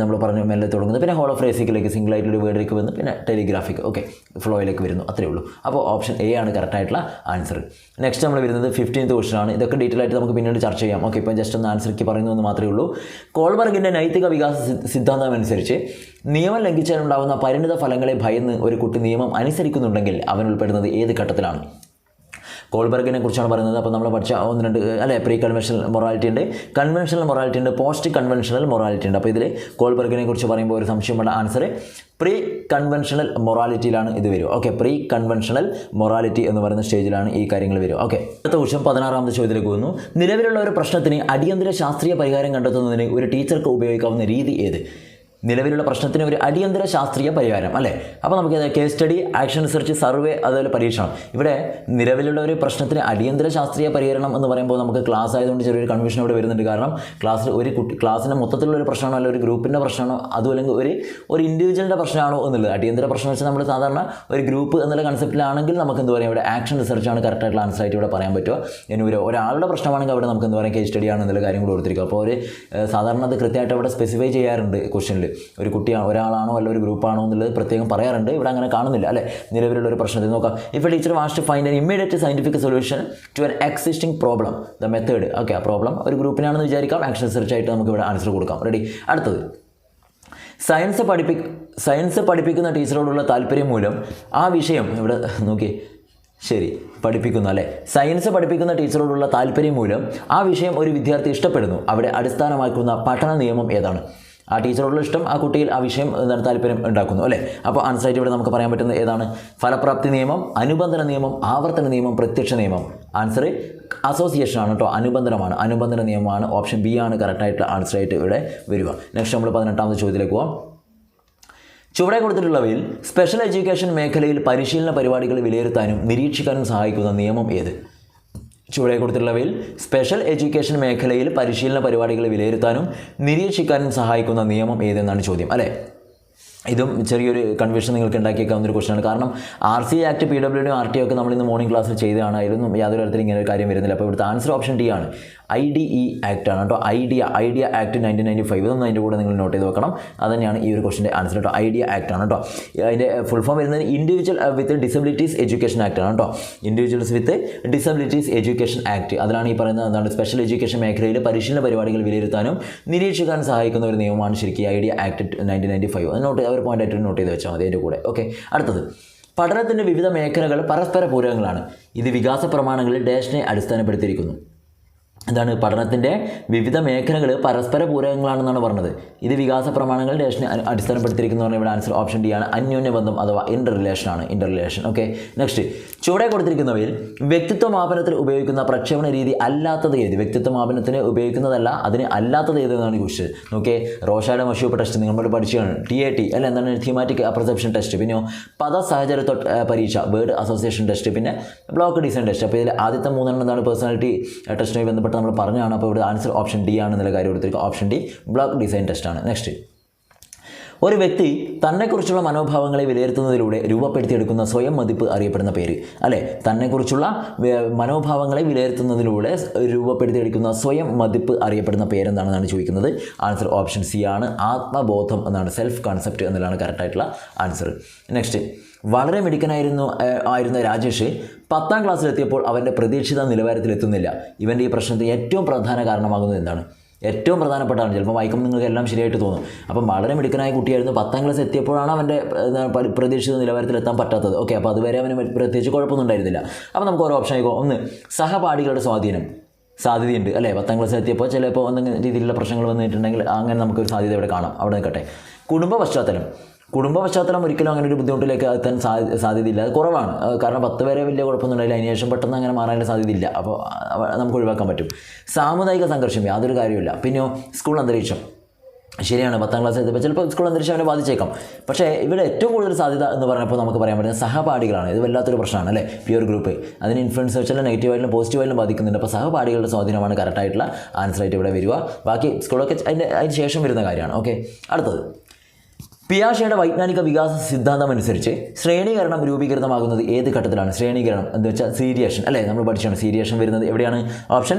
നമ്മൾ പറഞ്ഞ് മെല്ലെ തുടങ്ങുന്നത് പിന്നെ ഹോളോ ഫ്രേസിക്കിലേക്ക് സിംഗിൾ ആയിട്ടുള്ള വേർഡിലേക്ക് വന്ന് പിന്നെ ടെലിഗ്രാഫിക് ഓക്കെ ഫ്ലോയിലേക്ക് വരുന്നു. അത്രേ ഉള്ളൂ. അപ്പോൾ ഓപ്ഷൻ എ ആണ് കറക്റ്റായിട്ടുള്ള ആൻസർ നെക്സ്റ്റ് നമ്മൾ വരുന്നത് ഫിഫ്റ്റീൻത്ത് ക്വസ്റ്റൻ ആണ്. ഇതൊക്കെ ഡീറ്റെയിൽ ആയിട്ട് നമുക്ക് പിന്നീട് ചർച്ച ചെയ്യാം. ഓക്കെ ഇപ്പം ജസ്റ്റ് ഒന്ന് ആൻസർക്ക് പറയുന്നു എന്ന് മാത്രമേ ഉള്ളൂ. കോൾബർഗിന്റെ നൈതിക വികാസ സിദ്ധാന്തം അനുസരിച്ച് നിയമം ലംഘിച്ചാലുണ്ടാകുന്ന പരിണിത ഫലങ്ങളെ ഭയന്ന് ഒരു കുട്ടി നിയമം അനുസരിക്കുന്നുണ്ടെങ്കിൽ അവൻ ഉൾപ്പെടുന്നത് ഏത് ഘട്ടത്തിലാണ്? കോൾബർഗിനെ കുറിച്ചാണ് പറയുന്നത്. അപ്പോൾ നമ്മൾ പഠിച്ച ഒന്ന് രണ്ട് അല്ലെ പ്രീ കൺവെൻഷണൽ മൊറാലിറ്റി ഉണ്ട്. കൺവെൻഷണൽ മൊറാലിറ്റി ഉണ്ട് പോസ്റ്റ് കൺവെൻഷണൽ മൊറാലിറ്റി ഉണ്ട്. അപ്പോൾ ഇതിൽ കോൾബർഗിനെ കുറിച്ച് പറയുമ്പോൾ ഒരു സംശയമുള്ള ആൻസർ പ്രീ കൺവെൻഷണൽ മൊറാലിറ്റിയിലാണ് ഇത് വരും ഓക്കെ പ്രീ കൺവെൻഷണൽ മൊറാലിറ്റി എന്ന് പറയുന്ന സ്റ്റേജിലാണ് ഈ കാര്യങ്ങൾ വരും ഓക്കെ അടുത്ത വർഷം പതിനാറാമത്തെ ചോദ്യത്തിലേക്ക് പോകുന്നു. നിലവിലുള്ള ഒരു പ്രശ്നത്തിന് അടിയന്തര ശാസ്ത്രീയ പരിഹാരം കണ്ടെത്തുന്നതിന് ഒരു ടീച്ചർക്ക് ഉപയോഗിക്കാവുന്ന രീതി ഏത്? നിലവിലുള്ള പ്രശ്നത്തിന് ഒരു അടിയന്തര ശാസ്ത്രീയ പരിഹാരം അല്ലേ? അപ്പോൾ നമുക്ക് case study action research survey അതുപോലെ പരീക്ഷണം. ഇവിടെ നിലവിലുള്ള ഒരു പ്രശ്നത്തിന് അടിയന്തര ശാസ്ത്രീയ പരിഹരണം എന്ന് പറയുമ്പോൾ നമുക്ക് ക്ലാസ് ആയതുകൊണ്ട് ചെറിയൊരു കൺഫ്യൂഷൻ ഇവിടെ വരുന്നുണ്ട്. കാരണം ക്ലാസ്സിൽ ഒരു കുട്ടി ക്ലാസ്സിന്റെ മൊത്തത്തിലുള്ള ഒരു പ്രശ്നമാണോ അല്ലെങ്കിൽ ഒരു ഗ്രൂപ്പിന്റെ പ്രശ്നമാണോ അതുമല്ലെങ്കിൽ ഒരു ഒരു ഇൻഡിവിജ്വലിന്റെ പ്രശ്നമാണോ എന്നുള്ളത്? അടിയന്തര പ്രശ്നം വെച്ചാൽ നമ്മൾ സാധാരണ ഒരു ഗ്രൂപ്പ് എന്നുള്ള കൺസെപ്റ്റിലാണെങ്കിൽ നമുക്ക് എന്ത് പറയാം? ഇവിടെ ആക്ഷൻ റിസർച്ചാണ് കറക്റ്റായിട്ടുള്ള ആൻസർ ആയിട്ട് ഇവിടെ പറയാൻ പറ്റുക. ഇനി ഒരു ഒരാളുടെ പ്രശ്നമാണെങ്കിൽ അവിടെ നമുക്ക് എന്ത് പറയാം? കേസ് സ്റ്റഡി ആണ് കാര്യം കൂടെ കൊടുത്തിരിക്കുക അപ്പോൾ ഒരു സാധാരണ അത് കൃത്യമായിട്ട് അവിടെ സ്പെസിഫൈ ചെയ്യാറുണ്ട് ക്വസ്റ്റനിൽ ഒരു കുട്ടിയാണ് ഒരാളാണോ അല്ല ഒരു ഗ്രൂപ്പാണോ എന്നുള്ളത് പ്രത്യേകം പറയാറുണ്ട്. ഇവിടെ അങ്ങനെ കാണുന്നില്ല അല്ലേ? നിലവിലുള്ള ഒരു പ്രശ്നത്തിൽ നോക്കാം. If teacher wish to find an immediate scientific solution to an existing problem the method okay ആ പ്രോബ്ലം ഒരു ഗ്രൂപ്പിനാണെന്ന് വിചാരിക്കാം. ആക്ഷൻ റിസർച്ച് ആയിട്ട് നമുക്ക് ഇവിടെ ആൻസർ കൊടുക്കാം. റെഡി അടുത്തത്. സയൻസ് പഠിപ്പി സയൻസ് പഠിപ്പിക്കുന്ന ടീച്ചറോടുള്ള താല്പര്യം മൂലം ആ വിഷയം ഇവിടെ നോക്കി. ശരി പഠിപ്പിക്കുന്നു അല്ലേ? സയൻസ് പഠിപ്പിക്കുന്ന ടീച്ചറോടുള്ള താല്പര്യം മൂലം ആ വിഷയം ഒരു വിദ്യാർത്ഥി ഇഷ്ടപ്പെടുന്നു. അവിടെ അടിസ്ഥാനമാക്കുന്ന പഠന നിയമം ഏതാണ്? ആ ടീച്ചറോടുള്ള ഇഷ്ടം ആ കുട്ടിയിൽ ആ വിഷയം എന്താണ് താല്പര്യം ഉണ്ടാക്കുന്നു അല്ലേ? അപ്പോൾ ആൻസർ ആയിട്ട് ഇവിടെ നമുക്ക് പറയാൻ പറ്റുന്നത് ഏതാണ്? ഫലപ്രാപ്തി നിയമം അനുബന്ധന നിയമം ആവർത്തന നിയമം പ്രത്യക്ഷ നിയമം. ആൻസർ അസോസിയേഷൻ ആണ് കേട്ടോ അനുബന്ധനമാണ്. അനുബന്ധന നിയമമാണ് ഓപ്ഷൻ ബി ആണ് കറക്റ്റായിട്ട് ആൻസറായിട്ട് ഇവിടെ വരിക. നെക്സ്റ്റ് നമ്മൾ പതിനെട്ടാമത്തെ ചോദ്യത്തിലേക്ക് പോകാം ചുവടെ കൊടുത്തിട്ടുള്ളവയിൽ സ്പെഷ്യൽ എഡ്യൂക്കേഷൻ മേഖലയിൽ പരിശീലന പരിപാടികൾ വിലയിരുത്താനും നിരീക്ഷിക്കാനും സഹായിക്കുന്ന നിയമം ഏത്? ചുവടെ കൊടുത്തിട്ടുള്ളവയിൽ സ്പെഷ്യൽ എഡ്യൂക്കേഷൻ മേഖലയിൽ പരിശീലന പരിപാടികൾ വിലയിരുത്താനും നിരീക്ഷിക്കാനും സഹായിക്കുന്ന നിയമം ഏതെന്നാണ് ചോദ്യം അല്ലേ? ഇതും ചെറിയൊരു കൺഫ്യൂഷൻ നിങ്ങൾക്ക് ഉണ്ടാക്കിയേക്കാവുന്ന ഒരു ക്വസ്റ്റനാണ് കാരണം R C act P W D R T ഒക്കെ നമ്മൾ ഇന്ന് മോർണിംഗ് ക്ലാസ്സിൽ ചെയ്തതാണ് അതിലൊന്നും യാതൊരു തരത്തിൽ ഇങ്ങനെ ഒരു കാര്യം വരുന്നില്ല. അപ്പോൾ ഇവിടുത്തെ ആൻസർ ഓപ്ഷൻ ഡി ആണ്. ഐ ഡി ഇ ആക്ട് ആണ് കേട്ടോ. IDEA IDEA act nineteen ninety five ഇതൊന്നും അതിന്റെ കൂടെ നിങ്ങൾ നോട്ട് ചെയ്ത് വെക്കണം. അത് തന്നെയാണ് ഈ ഒരു ക്വസ്റ്റിന്റെ ആൻസർ കേട്ടോ ഐഡിയ ആക്ട് ആണ് കേട്ടോ. അതിന്റെ ഫുൾ ഫോം വരുന്നത് individual with disabilities education act ആണ് കേട്ടോ. Individuals with disabilities education act അതിലാണ് ഈ പറയുന്നത് എന്താണ്? സ്പെഷ്യൽ എഡ്യൂക്കേഷൻ മേഖലയിൽ പരിശീലന പരിപാടികൾ വിലയിരുത്താനും നിരീക്ഷിക്കാൻ സഹായിക്കുന്ന ഒരു നിയമമാണ് ശരിക്കും IDEA act nineteen ninety five. അത് നോട്ട് ഒരു പോയിന്റ് ആയിട്ട് നോട്ട് ചെയ്ത് വെച്ചാൽ മതി അതിന്റെ കൂടെ. ഓക്കെ അടുത്തത്. പഠനത്തിന്റെ വിവിധ മേഖലകൾ പരസ്പര പൂരകങ്ങളാണ്. ഇത് വികാസ പ്രമാണങ്ങളിൽ ഡാഷിനെ അടിസ്ഥാനപ്പെടുത്തിയിരിക്കുന്നു. എന്താണ് പഠനത്തിന്റെ വിവിധ മേഖലകൾ പരസ്പര പൂരകങ്ങളാണെന്നാണ് പറഞ്ഞത്. ഇത് വികാസ പ്രമാണങ്ങൾ ഡേഷനെ അ- അടിസ്ഥാനപ്പെടുത്തിയിരിക്കുന്നു പറഞ്ഞാൽ ഇവിടെ ആൻസർ ഓപ്ഷൻ ഡി ആണ്. അന്യോന്യ ബന്ധം അഥവാ ഇന്റർ റിലേഷൻ ആണ്. ഇന്റർ റിലേഷൻ ഓക്കെ നെക്സ്റ്റ് ചുവടെ കൊടുത്തിരിക്കുന്നവയിൽ വ്യക്തിത്വ മാപനത്തിൽ ഉപയോഗിക്കുന്ന പ്രക്ഷേപണ രീതി അല്ലാത്തത് ഏത്? വ്യക്തിത്വ മാപനത്തിന് ഉപയോഗിക്കുന്നതല്ല അതിന് അല്ലാത്തത് ഏതെന്നാണ് ക്വസ്റ്റ് ഓക്കെ റോഷായുടെ മഷൂപ്പ് ടെസ്റ്റ് നിങ്ങൾ പഠിച്ചതാണ്. ടി എ ടി അല്ല എന്താണ്? തീമാറ്റിക് അപ്രസെപ്ഷൻ ടെസ്റ്റ് പിന്നെ പദ സാഹചര്യത്വ പരീക്ഷ വേർഡ് അസോസിയേഷൻ ടെസ്റ്റ് പിന്നെ ബ്ലോക്ക് ഡിസൈൻ ടെസ്റ്റ് അപ്പോൾ ഇതിൽ ആദ്യത്തെ മൂന്നെണ്ണം എന്താണ്? പേഴ്സണാലിറ്റി ടെസ്റ്റുമായി ബന്ധപ്പെട്ട് നമ്മൾ പറഞ്ഞാണ് അപ്പോൾ ഇവിടെ ആൻസർ ഓപ്ഷൻ ഡി ആണെന്നുള്ള കാര്യം കൊടുത്തിരിക്കുക ഓപ്ഷൻ ഡി ബ്ലോക്ക് ഡിസൈൻ ടെസ്റ്റാണ് നെക്സ്റ്റ് ഒരു വ്യക്തി തന്നെക്കുറിച്ചുള്ള മനോഭാവങ്ങളെ വിലയിരുത്തുന്നതിലൂടെ രൂപപ്പെടുത്തിയെടുക്കുന്ന സ്വയം മതിപ്പ് അറിയപ്പെടുന്ന പേര്. അല്ലെ? തന്നെക്കുറിച്ചുള്ള മനോഭാവങ്ങളെ വിലയിരുത്തുന്നതിലൂടെ രൂപപ്പെടുത്തിയെടുക്കുന്ന സ്വയം മതിപ്പ് അറിയപ്പെടുന്ന പേരെന്താണെന്നാണ് ചോദിക്കുന്നത്? ആൻസർ ഓപ്ഷൻ സി ആണ്. ആത്മബോധം എന്നാണ്. സെൽഫ് കോൺസെപ്റ്റ് എന്നതിലാണ് കറക്റ്റായിട്ടുള്ള ആൻസർ. നെക്സ്റ്റ്. വളരെ മിടുക്കനായിരുന്നു ആയിരുന്ന രാജേഷ് പത്താം ക്ലാസ്സിലെത്തിയപ്പോൾ അവന്റെ പ്രതീക്ഷിത നിലവാരത്തിലെത്തുന്നില്ല. ഇവന്റെ ഈ പ്രശ്നത്തിന് ഏറ്റവും പ്രധാന കാരണമാകുന്നത് എന്താണ്? ഏറ്റവും പ്രധാനപ്പെട്ടതാണ് ചിലപ്പോൾ വായിക്കുമ്പോൾ നിങ്ങൾക്ക് എല്ലാം ശരിയായിട്ട് തോന്നും. അപ്പം വളരെ മിടുക്കനായ കുട്ടിയായിരുന്നു. പത്താം ക്ലാസ് എത്തിയപ്പോഴാണ് അവന്റെ പ്രതീക്ഷിത നിലവാരത്തിൽ എത്താൻ പറ്റാത്തത്. ഓക്കെ അപ്പോൾ അതുവരെ അവന് പ്രത്യേകിച്ച് കുഴപ്പമൊന്നും ഉണ്ടായിരുന്നില്ല. അപ്പോൾ നമുക്ക് ഓരോ ഓപ്ഷൻ ആയിക്കോ ഒന്ന് സഹപാഠികളുടെ സ്വാധീനം. സാധ്യതയുണ്ട് അല്ലേ? പത്താം ക്ലാസ് എത്തിയപ്പോൾ ചിലപ്പോൾ എന്തെങ്കിലും രീതിയിലുള്ള പ്രശ്നങ്ങൾ വന്നിട്ടുണ്ടെങ്കിൽ അങ്ങനെ നമുക്കൊരു സാധ്യത ഇവിടെ കാണാം. അവിടെ നിൽക്കട്ടെ. കുടുംബ പശ്ചാത്തലം. കുടുംബ പശ്ചാത്തലം ഒരിക്കലും അങ്ങനെ ഒരു ബുദ്ധിമുട്ടിലേക്ക് എത്താൻ സാധ്യ സാധ്യതയില്ല. അത് കുറവാണ്. കാരണം പത്ത് വരെ വലിയ കുഴപ്പമൊന്നും ഉണ്ടായില്ല അതിന് പെട്ടെന്ന് അങ്ങനെ മാറാനുള്ള സാധ്യതയില്ല. അപ്പോൾ നമുക്ക് ഒഴിവാക്കാൻ പറ്റും. സാമുദായിക സംഘർഷം യാതൊരു കാര്യമില്ല പിന്നെ സ്കൂൾ അന്തരീക്ഷം. ശരിയാണ് പത്താം ക്ലാസ് എത്തിയപ്പോൾ ചിലപ്പോൾ സ്കൂൾ അന്തരീക്ഷം അവനെ ബാധിച്ചേക്കാം. പക്ഷേ ഇവിടെ ഏറ്റവും കൂടുതൽ സാധ്യത എന്ന് പറഞ്ഞപ്പോൾ നമുക്ക് പറയാൻ പറ്റുന്ന സഹപാഠികളാണ്. ഇത് വല്ലാത്തൊരു പ്രശ്നമാണ് അല്ലേ? Pure group. അതിന് ഇൻഫ്ലുവൻസ് വെച്ചാൽ നെഗറ്റീവായിട്ടും പോസിറ്റീവായാലും ബാധിക്കുന്നുണ്ട്. അപ്പോൾ സഹപാഠികളുടെ സ്വാധീനമാണ് കറക്റ്റായിട്ടുള്ള ആൻസർ ആയിട്ട് ഇവിടെ വരിക. ബാക്കി സ്കൂളൊക്കെ അതിന്റെ അതിന് ശേഷം വരുന്ന കാര്യമാണ്. ഓക്കെ അടുത്തത്. പിയാഷയുടെ വൈജ്ഞാനിക വികാസ സിദ്ധാന്തം അനുസരിച്ച് ശ്രേണീകരണം രൂപീകൃതമാകുന്നത് ഏത് ഘട്ടത്തിലാണ്? ശ്രേണീകരണം എന്ന് വെച്ചാൽ സീരിയേഷൻ അല്ലേ? നമ്മൾ പഠിച്ചാണ്. സീരിയേഷൻ വരുന്നത് എവിടെയാണ്? ഓപ്ഷൻ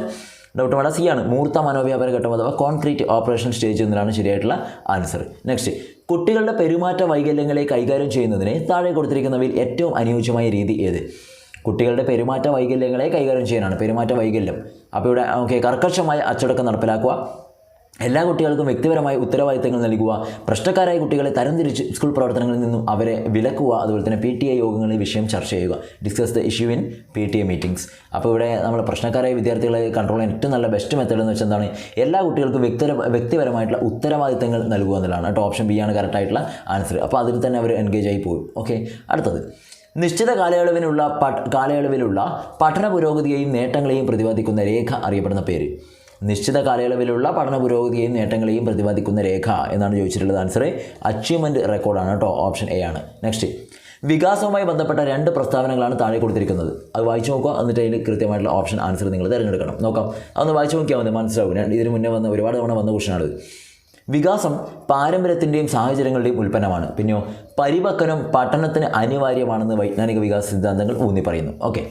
ഡൗട്ട് വേണ്ട സി ആണ് മൂർത്ത മനോവ്യാപാര ഘട്ടം അഥവാ കോൺക്രീറ്റ് ഓപ്പറേഷൻ സ്റ്റേജ് എന്നതാണ് ശരിയായിട്ടുള്ള ആൻസർ. നെക്സ്റ്റ് കുട്ടികളുടെ പെരുമാറ്റ വൈകല്യങ്ങളെ കൈകാര്യം ചെയ്യുന്നതിന് താഴെ കൊടുത്തിരിക്കുന്നവയിൽ ഏറ്റവും അനുയോജ്യമായ രീതി ഏത്? കുട്ടികളുടെ പെരുമാറ്റ വൈകല്യങ്ങളെ കൈകാര്യം ചെയ്യാനാണ്. പെരുമാറ്റ വൈകല്യം. അപ്പോൾ ഇവിടെ ഓക്കെ കർക്കശമായ അച്ചടക്കം നടപ്പിലാക്കുക. എല്ലാ കുട്ടികൾക്കും വ്യക്തിപരമായി ഉത്തരവാദിത്തങ്ങൾ നൽകുക പ്രശ്നക്കാരായ കുട്ടികളെ തരംതിരിച്ച് സ്കൂൾ പ്രവർത്തനങ്ങളിൽ നിന്നും അവരെ വിലക്കുക അതുപോലെ തന്നെ പി ടി എ യോഗങ്ങളിൽ വിഷയം ചർച്ച ചെയ്യുക. Discuss the issue in P T A meetings അപ്പോൾ ഇവിടെ നമ്മൾ പ്രശ്നക്കാരായ വിദ്യാർത്ഥികളെ കൺട്രോൾ ചെയ്യാൻ ഏറ്റവും നല്ല ബെസ്റ്റ് മെത്തേഡ് എന്ന് വെച്ചാൽ എന്താണ്? എല്ലാ കുട്ടികൾക്കും വ്യക്തി വ്യക്തിപരമായിട്ടുള്ള ഉത്തരവാദിത്തങ്ങൾ നൽകുക എന്നുള്ളതാണ്. കേട്ടോ ഓപ്ഷൻ ബി ആണ് കറക്റ്റായിട്ടുള്ള ആൻസർ അപ്പോൾ അതിൽ തന്നെ അവർ എൻഗേജ് ആയി പോകും. ഓക്കെ അടുത്തത്. നിശ്ചിത കാലയളവിനുള്ള കാലയളവിലുള്ള പഠന പുരോഗതിയെയും നേട്ടങ്ങളെയും പ്രതിപാദിക്കുന്ന രേഖ അറിയപ്പെടുന്ന പേര്. നിശ്ചിത കാലയളവിലുള്ള പഠന പുരോഗതിയെയും നേട്ടങ്ങളെയും പ്രതിപാദിക്കുന്ന രേഖ എന്നാണ് ചോദിച്ചിട്ടുള്ളത് ആൻസർ അച്ചീവ്മെന്റ് റെക്കോർഡാണ് കേട്ടോ ഓപ്ഷൻ എ ആണ്. നെക്സ്റ്റ് വികാസവുമായി ബന്ധപ്പെട്ട രണ്ട് പ്രസ്താവനകളാണ് താഴെ കൊടുത്തിരിക്കുന്നത്. അത് വായിച്ചു നോക്കുക എന്നിട്ട് അതിൽ കൃത്യമായിട്ടുള്ള ഓപ്ഷൻ ആൻസർ നിങ്ങൾ തിരഞ്ഞെടുക്കണം. നോക്കാം. അതൊന്ന് വായിച്ചു നോക്കിയാൽ മതി മനസ്സിലാവും. ഇതിന് മുന്നേ വന്ന ഒരുപാട് തവണ വന്ന ക്വസ്റ്റനാണ് വികാസം പാരമ്പര്യത്തിന്റെയും സാഹചര്യങ്ങളുടെയും ഉൽപ്പന്നമാണ്. പിന്നെയോ പരിപക്വനം പഠനത്തിന് അനിവാര്യമാണെന്ന് വൈജ്ഞാനിക വികാസ സിദ്ധാന്തങ്ങൾ ഊന്നി പറയുന്നു. ഓക്കെ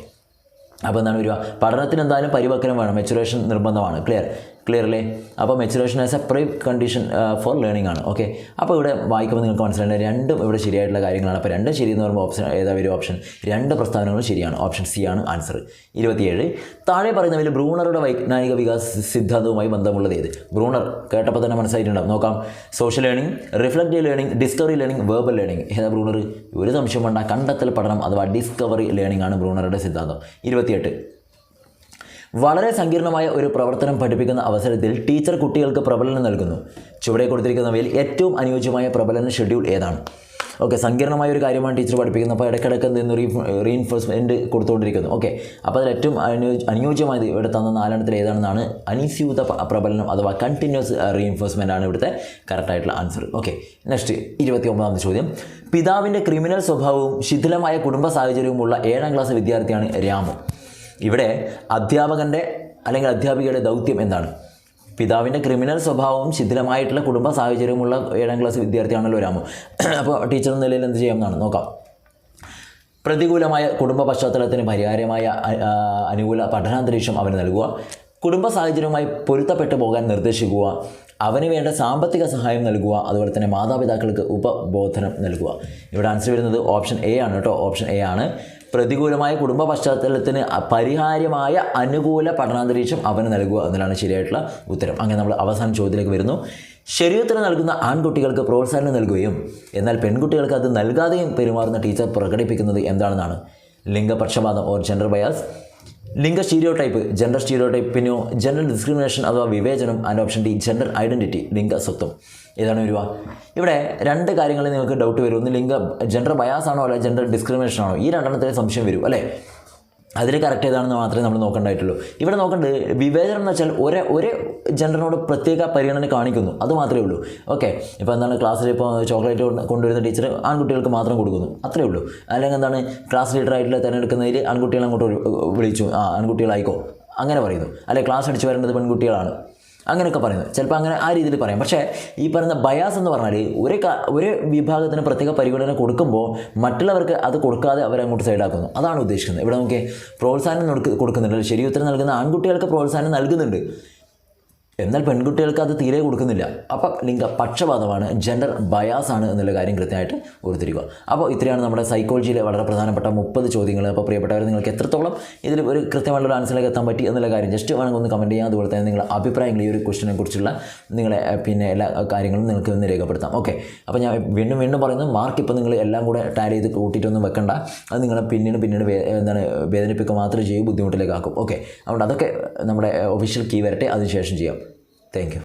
അപ്പോൾ എന്താണ് വരിക? പഠനത്തിന് എന്തായാലും പരിവക്കനം വേണം. മെച്ചുറേഷൻ നിർബന്ധമാണ്. ക്ലിയർ ക്ലിയർ അല്ലേ അപ്പോൾ maturation as a pre condition for learning ആണ്. ഓക്കെ അപ്പോൾ ഇവിടെ വായിക്കുമ്പോൾ നിങ്ങൾക്ക് മനസ്സിലായി രണ്ടും ഇവിടെ ശരിയായിട്ടുള്ള കാര്യങ്ങളാണ്. അപ്പോൾ രണ്ടും ശരി എന്ന് പറയുമ്പോൾ ഓപ്ഷൻ ഏതാ വരും? ഓപ്ഷൻ രണ്ട് പ്രസ്താവനകളും ശരിയാണ്. ഓപ്ഷൻ സി ആണ് ആൻസർ ഇരുപത്തിയേഴ്. താഴെ പറയുന്നവയിൽ ബ്രൂണറുടെ വൈജ്ഞാനിക വികാസ സിദ്ധാന്തവുമായി ബന്ധമുള്ളത് ഏത്? ബ്രൂണർ. കേട്ടപ്പോൾ തന്നെ മനസ്സിലായിട്ടുണ്ടാവും. നോക്കാം. Social learning reflective learning discovery learning verbal learning ഏതാ ബ്രൂണർ ഒരു സംശയം വേണ്ട കണ്ടെത്തൽ പഠനം അഥവാ ഡിസ്കവറി ലേണിംഗ് ആണ് ബ്രൂണറുടെ സിദ്ധാന്തം. ഇരുപത്തിയെട്ട്. വളരെ സങ്കീർണമായ ഒരു പ്രവർത്തനം പഠിപ്പിക്കുന്ന അവസരത്തിൽ ടീച്ചർ കുട്ടികൾക്ക് പ്രബലനം നൽകുന്നു. ചുവടെ കൊടുത്തിരിക്കുന്നവയിൽ ഏറ്റവും അനുയോജ്യമായ പ്രബലന ഷെഡ്യൂൾ ഏതാണ്? ഓക്കെ സങ്കീർണമായ ഒരു കാര്യമാണ് ടീച്ചർ പഠിപ്പിക്കുന്നത്. അപ്പോൾ ഇടയ്ക്കിടയ്ക്ക് എന്തെന്ന് റീ റീഇൻഫോഴ്സ്മെന്റ് കൊടുത്തുകൊണ്ടിരിക്കുന്നു. ഓക്കെ അപ്പോൾ അതിൽ ഏറ്റവും അനുയോ അനുയോജ്യമായത് ഇവിടെ തന്ന നാലെണ്ണത്തിൽ ഏതാണെന്നാണ്? അനിസ്യൂത പ്രബലനം അഥവാ കണ്ടിന്യൂസ് റീഇൻഫോഴ്സ്മെന്റ് ആണ് ഇവിടുത്തെ കറക്റ്റായിട്ടുള്ള ആൻസർ. ഓക്കെ നെക്സ്റ്റ് ഇരുപത്തി ഒമ്പതാമത്തെ ചോദ്യം. പിതാവിന്റെ ക്രിമിനൽ സ്വഭാവവും ശിഥിലമായ കുടുംബ സാഹചര്യവുമുള്ള ഏഴാം ക്ലാസ് വിദ്യാർത്ഥിയാണ് രാമു. ഇവിടെ അധ്യാപകന്റെ അല്ലെങ്കിൽ അധ്യാപികയുടെ ദൗത്യം എന്താണ്? പിതാവിന്റെ ക്രിമിനൽ സ്വഭാവവും ശിഥിലമായിട്ടുള്ള കുടുംബ സാഹചര്യമുള്ള ഏഴാം ക്ലാസ് വിദ്യാർത്ഥിയാണല്ലോ രാമു. അപ്പോൾ ടീച്ചർ എന്ന നിലയിൽ എന്ത് ചെയ്യാമെന്നാണ് നോക്കാം. പ്രതികൂലമായ കുടുംബ പശ്ചാത്തലത്തിന് പരിഹാരമായ അനുകൂല പഠനാന്തരീക്ഷം അവന് നൽകുക. കുടുംബ സാഹചര്യവുമായി പൊരുത്തപ്പെട്ടു പോകാൻ നിർദ്ദേശിക്കുക. അവന് വേണ്ട സാമ്പത്തിക സഹായം നൽകുക. അതുപോലെ തന്നെ മാതാപിതാക്കൾക്ക് ഉപബോധനം നൽകുക. ഇവിടെ ആൻസർ വരുന്നത് ഓപ്ഷൻ എ ആണ് കേട്ടോ. ഓപ്ഷൻ എ ആണ്. പ്രതികൂലമായ കുടുംബ പശ്ചാത്തലത്തിന് പരിഹാര്യമായ അനുകൂല പഠനാന്തരീക്ഷം അവന് നൽകുക എന്നതാണ് ശരിയായിട്ടുള്ള ഉത്തരം. അങ്ങനെ നമ്മൾ അവസാന ചോദ്യത്തിലേക്ക് വരുന്നു. ശരീരത്തിന് നൽകുന്ന ആൺകുട്ടികൾക്ക് പ്രോത്സാഹനം നൽകുകയും എന്നാൽ പെൺകുട്ടികൾക്ക് അത് നൽകാതെയും പെരുമാറുന്ന ടീച്ചർ പ്രകടിപ്പിക്കുന്നത് എന്താണെന്നാണ് ലിംഗപക്ഷപാതം ഓർ ജെൻഡർ ബയാസ് ലിംഗ stereotype gender stereotype പിന്നെയോ ജെൻഡർ ഡിസ്ക്രിമിനേഷൻ അഥവാ വിവേചനം and option D gender identity ലിംഗ സ്വത്വം. ഇതാണ് വരിക. ഇവിടെ രണ്ട് കാര്യങ്ങളിൽ നിങ്ങൾക്ക് ഡൗട്ട് വരും. ഒന്ന് ലിംഗ ജെൻഡർ ബയാസ് ആണോ അല്ലെങ്കിൽ ജെൻഡർ ഡിസ്ക്രിമിനേഷൻ ആണോ? ഈ രണ്ടെണ്ണത്തിലെ സംശയം വരും അല്ലേ? അതിൽ കറക്റ്റ് ഏതാണെന്ന് മാത്രമേ നമ്മൾ നോക്കണ്ടായിട്ടുള്ളൂ. ഇവിടെ നോക്കേണ്ടത് വിവേചനം എന്ന് വെച്ചാൽ ഒരേ ഒരേ ജെൻഡറിനോട് പ്രത്യേക പരിഗണന കാണിക്കുന്നു. അത് മാത്രമേ ഉള്ളൂ. ഓക്കെ ഇപ്പോൾ എന്താണ് ക്ലാസ്സിൽ ഇപ്പോൾ ചോക്ലേറ്റ് കൊണ്ടുവരുന്ന ടീച്ചർ ആൺകുട്ടികൾക്ക് മാത്രം കൊടുക്കുന്നു. അത്രേ ഉള്ളൂ. അല്ലെങ്കിൽ എന്താണ് ക്ലാസ് ലീഡറായിട്ടുള്ള തിരഞ്ഞെടുക്കുന്നതിൽ ആൺകുട്ടികളെ അങ്ങോട്ട് വിളിച്ചു. ആ ആൺകുട്ടികളായിക്കോ. അങ്ങനെ പറയുന്നു. അല്ലെ ക്ലാസ് അടിച്ചു വരേണ്ടത് പെൺകുട്ടികളാണ്. അങ്ങനെയൊക്കെ പറയുന്നത്. ചിലപ്പോൾ അങ്ങനെ ആ രീതിയിൽ പറയാം. പക്ഷേ ഈ പറയുന്ന ബയാസ് എന്ന് പറഞ്ഞാൽ ഒരു ഒരു വിഭാഗത്തിന് പ്രത്യേക പരിഗണന കൊടുക്കുമ്പോൾ മറ്റുള്ളവർക്ക് അത് കൊടുക്കാതെ അവരെ അങ്ങോട്ട് സൈഡാക്കുന്നു അതാണ് ഉദ്ദേശിക്കുന്നത്. ഇവിടെ നമുക്ക് പ്രോത്സാഹനം കൊടുക്ക- കൊടുക്കുന്നുണ്ട്. ശരി ഉത്തരം നൽകുന്ന ആൺകുട്ടികൾക്ക് പ്രോത്സാഹനം നൽകുന്നുണ്ട്. എന്നാൽ പെൺകുട്ടികൾക്ക് അത് തീരെ കൊടുക്കുന്നില്ല. അപ്പം ലിംഗ പക്ഷപാതമാണ് ജെൻഡർ ബയാസ് ആണ് എന്നുള്ള കാര്യം കൃത്യമായിട്ട് ഓർത്തിരിക്കുക. അപ്പോൾ ഇത്രയാണ് നമ്മുടെ സൈക്കോളജിയിലെ വളരെ പ്രധാനപ്പെട്ട മുപ്പത് ചോദ്യങ്ങൾ. അപ്പോൾ പ്രിയപ്പെട്ടവർ നിങ്ങൾക്ക് എത്രത്തോളം ഇതിൽ ഒരു കൃത്യമായിട്ടുള്ള ആൻസറിലേക്ക് എത്താൻ പറ്റി എന്നുള്ള കാര്യം ജസ്റ്റ് വേണമെങ്കിൽ ഒന്ന് കമന്റ് ചെയ്യാം. അതുപോലെ തന്നെ നിങ്ങളുടെ അഭിപ്രായങ്ങൾ ഈ ഒരു ക്വസ്റ്റിനെ കുറിച്ചുള്ള നിങ്ങളെ പിന്നെ എല്ലാ കാര്യങ്ങളും നിങ്ങൾക്ക് ഒന്ന് രേഖപ്പെടുത്താം. ഓക്കെ അപ്പോൾ ഞാൻ വീണ്ടും വീണ്ടും പറയുന്നത് മാർക്ക് ഇപ്പോൾ നിങ്ങൾ എല്ലാം കൂടെ ടാലി ചെയ്ത് കൂട്ടിയിട്ടൊന്നും വെക്കണ്ട. അത് നിങ്ങളെ പിന്നീട് പിന്നീട് എന്താണ് വേദനിപ്പിക്കുക മാത്രമേ ചെയ്യൂ ബുദ്ധിമുട്ടിലേക്ക് ആക്കും. ഓക്കെ അതുകൊണ്ട് അതൊക്കെ നമ്മുടെ ഒഫീഷ്യൽ കീ വരട്ടെ. അതിനുശേഷം ചെയ്യാം. Thank you.